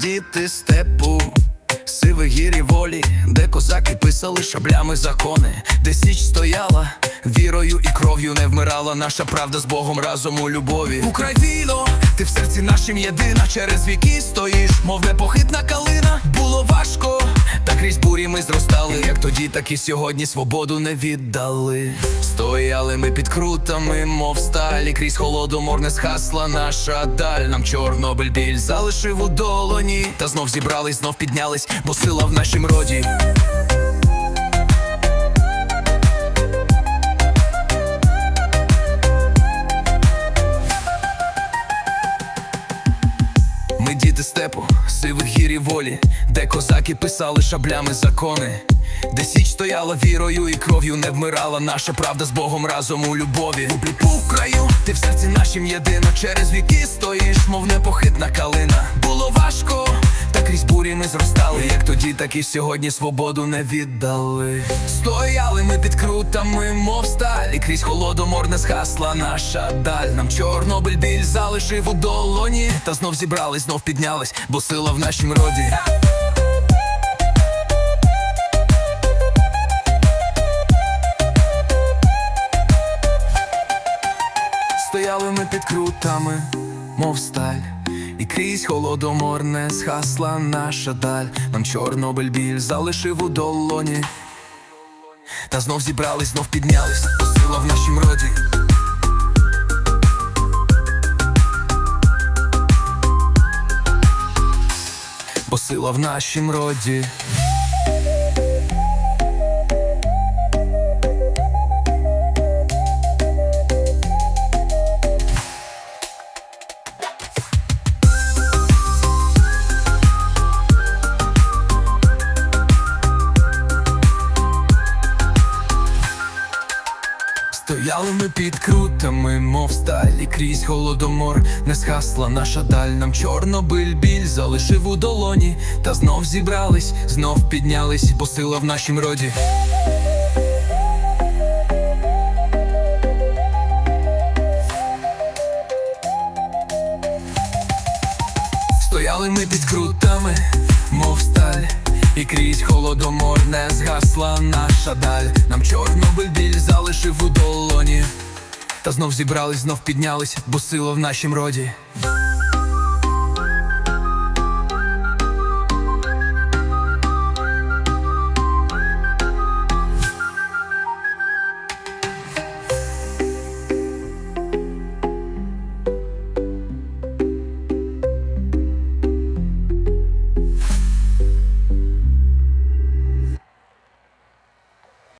діти степу, сивих гір і волі, де козаки писали шаблями закони, де січ стояла, вірою і кров'ю не вмирала наша правда з Богом разом у любові. Україно, ти в серці нашим єдина, через віки стоїш, мов непохитна калина. Було важко, та крізь бурі ми зростали. Як тоді, так і сьогодні свободу не віддали. Стояли ми під крутами, мов сталі, крізь холодомор не схасла наша даль. Нам Чорнобиль біль залишив у долоні. Та знов зібрались, знов піднялись, бо сила в нашім роді. Степу, сивих і волі, де козаки писали шаблями закони, де січ стояла вірою і кров'ю не вмирала наша правда з Богом разом у любові. У пліпу краю, ти в серці нашім єдина, через віки стоїш, мов непохитна калина. Було важко, крізь бурі ми зростали. Як тоді, так і сьогодні свободу не віддали. Стояли ми під крутами, мов сталь, і крізь холодомор не згасла наша даль. Нам Чорнобиль біль залишив у долоні. Та знов зібрались, знов піднялись, бо сила в нашім роді. Стояли ми під крутами, мов сталь, і крізь холодомор не згасла наша даль. Нам Чорнобиль біль залишив у долоні. Та знов зібрались, знов піднялись, посила в нашім роді. Бо сила в нашім роді. Стояли ми під крутами, мов сталі, крізь голодомор не згасла наша даль. Нам Чорнобиль біль залишив у долоні. Та знов зібрались, знов піднялись, бо сила в нашім роді. Стояли ми під крутами, мов сталь, і крізь холодомор не згасла наша даль. Нам Чорнобиль біль залишив у долоні. Та знов зібрались, знов піднялись, бо сила в нашім роді.